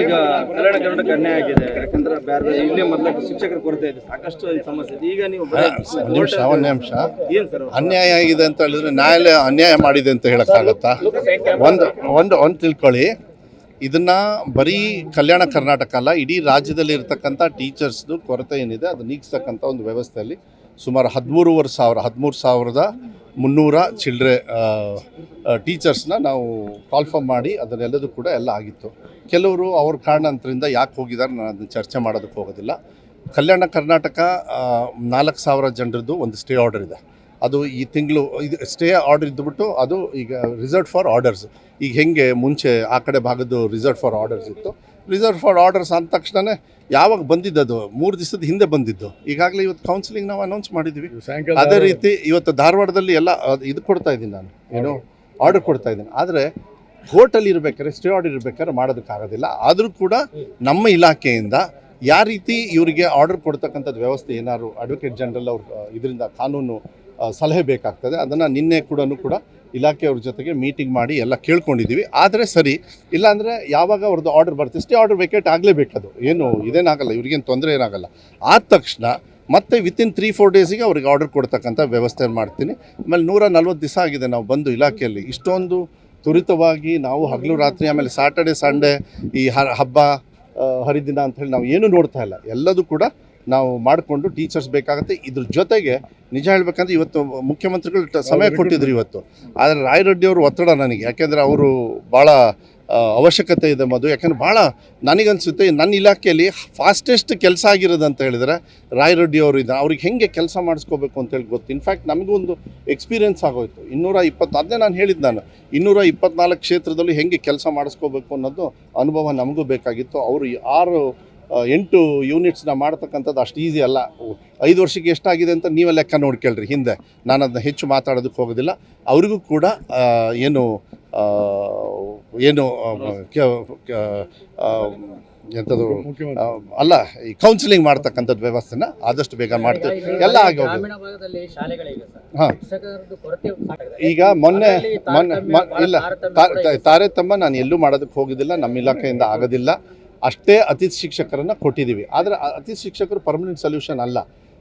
ಈಗ ಕಲ್ಯಾಣ ಕರ್ನಾಟಕ ಅನ್ಯಾಯ ಆಗಿದೆ. ಯಾಕಂದ್ರೆ ಬೇರೆ ಬೇರೆ ಇಲ್ಲೇ ಮೊದಲ ಶಿಕ್ಷಕರ ಕೊರತೆ ಇದೆ. ಸಾಕಷ್ಟು ಈ ಸಮಸ್ಯೆ ಇದೆ. ಈಗ ನೀವು ಬರೀ ಒಂದು ನಿಮಿಷ ಒಂದ್ ನಿಮಿಷ. ಏನ್ ಸರ್ ಅನ್ಯಾಯ ಆಗಿದೆ ಅಂತ ಹೇಳಿದ್ರೆ ನ್ಯಾಯಾಲಯ ಅನ್ಯಾಯ ಮಾಡಿದೆ ಅಂತ ಹೇಳಕ್ಕಾಗತ್ತಾ? ಒಂದು ಒಂದು ಒಂದು ತಿಳ್ಕೊಳ್ಳಿ. ಇದನ್ನ ಬರೀ ಕಲ್ಯಾಣ ಕರ್ನಾಟಕ ಅಲ್ಲ ಇಡೀ ರಾಜ್ಯದಲ್ಲಿ ಇರತಕ್ಕಂಥ ಟೀಚರ್ಸ್ದು ಕೊರತೆ ಏನಿದೆ ಅದು ನೀಗಿಸ್ತಕ್ಕಂಥ ಒಂದು ವ್ಯವಸ್ಥೆಯಲ್ಲಿ ಸುಮಾರು ಹದಿಮೂರುವರೆ ಸಾವಿರ ಹದಿಮೂರು ಸಾವಿರದ ಮುನ್ನೂರ ಚಿಲ್ಡ್ರೆ ಟೀಚರ್ಸ್ನ ನಾವು ಕಾಲ್ಫರ್ಮ್ ಮಾಡಿ ಅದನ್ನೆಲ್ಲದೂ ಕೂಡ ಎಲ್ಲ ಆಗಿತ್ತು. ಕೆಲವರು ಅವ್ರ ಕಾರಣಾಂತರಿಂದ ಯಾಕೆ ಹೋಗಿದ್ದಾರೆ ನಾನು ಅದನ್ನು ಚರ್ಚೆ ಮಾಡೋದಕ್ಕೆ ಹೋಗೋದಿಲ್ಲ. ಕಲ್ಯಾಣ ಕರ್ನಾಟಕ ನಾಲ್ಕು ಸಾವಿರ ಜನರದ್ದು ಒಂದು ಸ್ಟೇ ಆರ್ಡರ್ ಇದೆ. ಅದು ಈ ತಿಂಗಳು ಇದು ಸ್ಟೇ ಆರ್ಡರ್ ಇದ್ದುಬಿಟ್ಟು ಅದು ಈಗ ರಿಸರ್ವ್ ಫಾರ್ ಆರ್ಡರ್ಸ್. ಈಗ ಹೆಂಗೆ ಮುಂಚೆ ಆ ಕಡೆ ಭಾಗದ್ದು ರಿಸರ್ವ್ ಫಾರ್ ಆರ್ಡರ್ಸ್ ಇತ್ತು. ರಿಸರ್ವ್ ಫಾರ್ ಆರ್ಡರ್ಸ್ ಅಂದ ತಕ್ಷಣವೇ ಯಾವಾಗ ಬಂದಿದ್ದದು ಮೂರು ದಿವಸದ ಹಿಂದೆ ಬಂದಿದ್ದು. ಈಗಾಗಲೇ ಇವತ್ತು ಕೌನ್ಸಿಲಿಂಗ್ ನಾವು ಅನೌನ್ಸ್ ಮಾಡಿದ್ವಿ. ಅದೇ ರೀತಿ ಇವತ್ತು ಧಾರವಾಡದಲ್ಲಿ ಎಲ್ಲ ಇದು ಕೊಡ್ತಾ ಇದ್ದೀನಿ ನಾನು. ಏನು ಆರ್ಡರ್ ಕೊಡ್ತಾ ಇದ್ದೀನಿ. ಆದರೆ ಕೋರ್ಟಲ್ಲಿ ಇರಬೇಕಾದ್ರೆ ಸ್ಟೇ ಆರ್ಡರ್ ಇರ್ಬೇಕಾದ್ರೆ ಮಾಡೋದಕ್ಕಾಗೋದಿಲ್ಲ ಆದರೂ ಕೂಡ ನಮ್ಮ ಇಲಾಖೆಯಿಂದ ಯಾವ ರೀತಿ ಇವರಿಗೆ ಆರ್ಡರ್ ಕೊಡ್ತಕ್ಕಂಥದ್ದು ವ್ಯವಸ್ಥೆ ಏನಾದ್ರು ಅಡ್ವೊಕೇಟ್ ಜನರಲ್ ಅವ್ರ ಇದರಿಂದ ಕಾನೂನು ಸಲಹೆ ಬೇಕಾಗ್ತದೆ, ಅದನ್ನು ನಿನ್ನೆ ಕೂಡ ಕೂಡ ಇಲಾಖೆಯವ್ರ ಜೊತೆಗೆ ಮೀಟಿಂಗ್ ಮಾಡಿ ಎಲ್ಲ ಕೇಳ್ಕೊಂಡಿದ್ದೀವಿ. ಆದರೆ ಸರಿ, ಇಲ್ಲಾಂದರೆ ಯಾವಾಗ ಅವ್ರದ್ದು ಆರ್ಡರ್ ಬರುತ್ತೆ ಸ್ಟೇ ಆರ್ಡರ್ ವೇಕೇಟ್ ಆಗಲೇಬೇಕದು ಏನು, ಇದೇನಾಗಲ್ಲ, ಇವ್ರಿಗೇನು ತೊಂದರೆ ಏನಾಗಲ್ಲ. ಆದ ತಕ್ಷಣ ಮತ್ತೆ ವಿತಿನ್ ತ್ರೀ ಫೋರ್ ಡೇಸಿಗೆ ಅವ್ರಿಗೆ ಆರ್ಡರ್ ಕೊಡ್ತಕ್ಕಂಥ ವ್ಯವಸ್ಥೆ ಮಾಡ್ತೀನಿ. ಆಮೇಲೆ ನೂರ ನಲ್ವತ್ತು ದಿವಸ ಆಗಿದೆ ನಾವು ಬಂದು ಇಲಾಖೆಯಲ್ಲಿ. ಇಷ್ಟೊಂದು ತ್ವರಿತವಾಗಿ ನಾವು ಹಗಲು ರಾತ್ರಿ, ಆಮೇಲೆ ಸ್ಯಾಟರ್ಡೆ ಸಂಡೇ ಈ ಹಬ್ಬ ಹರಿದಿನ ಅಂತ ಹೇಳಿ ನಾವು ಏನು ನೋಡ್ತಾ ಇಲ್ಲ. ಎಲ್ಲದೂ ಕೂಡ ನಾವು ಮಾಡಿಕೊಂಡು ಟೀಚರ್ಸ್ ಬೇಕಾಗುತ್ತೆ. ಇದ್ರ ಜೊತೆಗೆ ನಿಜ ಹೇಳ್ಬೇಕಂದ್ರೆ ಇವತ್ತು ಮುಖ್ಯಮಂತ್ರಿಗಳು ಸಮಯ ಕೊಟ್ಟಿದ್ರು ಇವತ್ತು. ಆದರೆ ರಾಯರೆಡ್ಡಿ ಅವರು ಒತ್ತಡ ನನಗೆ. ಯಾಕೆಂದರೆ ಅವರು ಭಾಳ ಅವಶ್ಯಕತೆ ಇದೆ ಮದು ಯಾಕಂದ್ರೆ ಭಾಳ ನನಗನ್ಸುತ್ತೆ ನನ್ನ ಇಲಾಖೆಯಲ್ಲಿ ಫಾಸ್ಟೆಸ್ಟ್ ಕೆಲಸ ಆಗಿರೋದು ಅಂತ ಹೇಳಿದರೆ ರಾಯರೆಡ್ಡಿ ಅವರು ಇದ್ದಾರೆ ಅವ್ರಿಗೆ ಹೆಂಗೆ ಕೆಲಸ ಮಾಡಿಸ್ಕೋಬೇಕು ಅಂತೇಳಿ ಗೊತ್ತು. ಇನ್ಫ್ಯಾಕ್ಟ್ ನಮಗೂ ಒಂದು ಎಕ್ಸ್ಪೀರಿಯನ್ಸ್ ಆಗೋಯ್ತು. ಇನ್ನೂರ ಇಪ್ಪತ್ತು ಅದನ್ನೇ ನಾನು ಹೇಳಿದ್ದು ನಾನು. ಇನ್ನೂರ ಇಪ್ಪತ್ನಾಲ್ಕು ಕ್ಷೇತ್ರದಲ್ಲಿ ಹೆಂಗೆ ಕೆಲಸ ಮಾಡಿಸ್ಕೋಬೇಕು ಅನ್ನೋದು ಅನುಭವ ನಮಗೂ ಬೇಕಾಗಿತ್ತು. ಅವರು ಆರು ಎಂಟು ಯೂನಿಟ್ಸ್ನ ಮಾಡ್ತಕ್ಕಂಥದ್ದು ಅಷ್ಟು ಈಸಿ ಅಲ್ಲ. ಐದು ವರ್ಷಕ್ಕೆ ಎಷ್ಟಾಗಿದೆ ಅಂತ ನೀವೇ ಲೆಕ್ಕ ನೋಡ್ಕೊಳ್ರಿ. ಹಿಂದೆ ನಾನು ಅದನ್ನ ಹೆಚ್ಚು ಮಾತಾಡೋದಕ್ಕೆ ಹೋಗೋದಿಲ್ಲ. ಅವರಿಗೂ ಕೂಡ ಏನು ಏನು ಎಂಥದ್ದು ಅಲ್ಲ ಈ ಕೌನ್ಸಿಲಿಂಗ್ ಮಾಡ್ತಕ್ಕಂಥದ್ದು ವ್ಯವಸ್ಥೆನ ಆದಷ್ಟು ಬೇಗ ಮಾಡ್ತೀವಿ. ಎಲ್ಲ ಆಗೋದು. ಈಗ ಮೊನ್ನೆ ಮೊನ್ನೆ ಇಲ್ಲ ತಾರೆ ತಾ- ಕೂಡ ತಾ- ಇದೆ. ತಾರತಮ್ಯ ನಾನು ಎಲ್ಲೂ ಮಾಡೋದಕ್ಕೆ ಹೋಗೋದಿಲ್ಲ ನಮ್ಮ ಇಲಾಖೆಯಿಂದ ಆಗೋದಿಲ್ಲ. ಅಷ್ಟೇ ಅತಿಥಿ ಶಿಕ್ಷಕರನ್ನು ಕೊಟ್ಟಿದ್ದೀವಿ. ಆದರೆ ಅತಿಥಿ ಶಿಕ್ಷಕರು ಪರ್ಮನೆಂಟ್ ಸೊಲ್ಯೂಷನ್ ಅಲ್ಲ.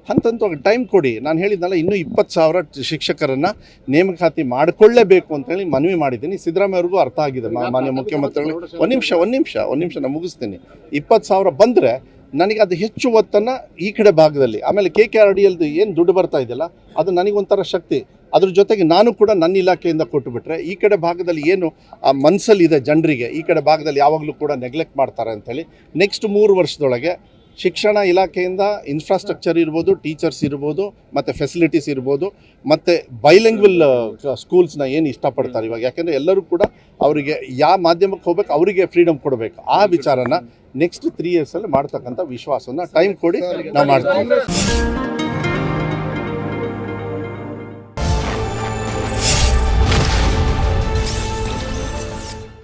ಹಂತಂತ ಟೈಮ್ ಕೊಡಿ. ನಾನು ಹೇಳಿದ್ನಲ್ಲ ಇನ್ನೂ ಇಪ್ಪತ್ತು ಸಾವಿರ ಶಿಕ್ಷಕರನ್ನು ನೇಮಕಾತಿ ಮಾಡಿಕೊಳ್ಳೇಬೇಕು ಅಂತೇಳಿ ಮನವಿ ಮಾಡಿದ್ದೀನಿ. ಸಿದ್ದರಾಮಯ್ಯವ್ರಿಗೂ ಅರ್ಥ ಆಗಿದೆ. ಮಾನ್ಯ ಮುಖ್ಯಮಂತ್ರಿಗಳು. ಒಂದು ನಿಮಿಷ ಒಂದು ನಿಮಿಷ ಒಂದು ನಿಮಿಷ ನಾನು ಮುಗಿಸ್ತೀನಿ. ಇಪ್ಪತ್ತು ಸಾವಿರ ಬಂದರೆ ನನಗೆ ಅದು ಹೆಚ್ಚು ಒತ್ತನ್ನು ಈ ಕಡೆ ಭಾಗದಲ್ಲಿ. ಆಮೇಲೆ ಕೆ ಕೆ ಆರ್ ಡಿ ಎಲ್ದು ಏನು ದುಡ್ಡು ಬರ್ತಾ ಇದೆಯಲ್ಲ ಅದು ನನಗೊಂಥರ ಶಕ್ತಿ. ಅದ್ರ ಜೊತೆಗೆ ನಾನು ಕೂಡ ನನ್ನ ಇಲಾಖೆಯಿಂದ ಕೊಟ್ಟುಬಿಟ್ರೆ ಈ ಕಡೆ ಭಾಗದಲ್ಲಿ ಏನು, ಆ ಮನಸ್ಸಲ್ಲಿದೆ ಜನರಿಗೆ, ಈ ಕಡೆ ಭಾಗದಲ್ಲಿ ಯಾವಾಗಲೂ ಕೂಡ ನೆಗ್ಲೆಕ್ಟ್ ಮಾಡ್ತಾರೆ ಅಂತೇಳಿ ನೆಕ್ಸ್ಟ್ ಮೂರು ವರ್ಷದೊಳಗೆ ಶಿಕ್ಷಣ ಇಲಾಖೆಯಿಂದ ಇನ್ಫ್ರಾಸ್ಟ್ರಕ್ಚರ್ ಇರ್ಬೋದು ಟೀಚರ್ಸ್ ಇರ್ಬೋದು, ಮತ್ತು ಫೆಸಿಲಿಟೀಸ್ ಇರ್ಬೋದು, ಮತ್ತು ಬೈಲೆಂಗ್ವಲ್ ಸ್ಕೂಲ್ಸ್ನ ಏನು ಇಷ್ಟಪಡ್ತಾರೆ ಇವಾಗ. ಯಾಕೆಂದರೆ ಎಲ್ಲರೂ ಕೂಡ ಅವರಿಗೆ ಯಾವ ಮಾಧ್ಯಮಕ್ಕೆ ಹೋಗ್ಬೇಕು, ಅವರಿಗೆ ಫ್ರೀಡಮ್ ಕೊಡಬೇಕು. ಆ ವಿಚಾರನ ನೆಕ್ಸ್ಟ್ ತ್ರೀ ಇಯರ್ಸಲ್ಲಿ ಮಾಡ್ತಕ್ಕಂಥ ವಿಶ್ವಾಸವನ್ನು ಟೈಮ್ ಕೊಡಿ, ನಾವು ಮಾಡ್ತೀವಿ.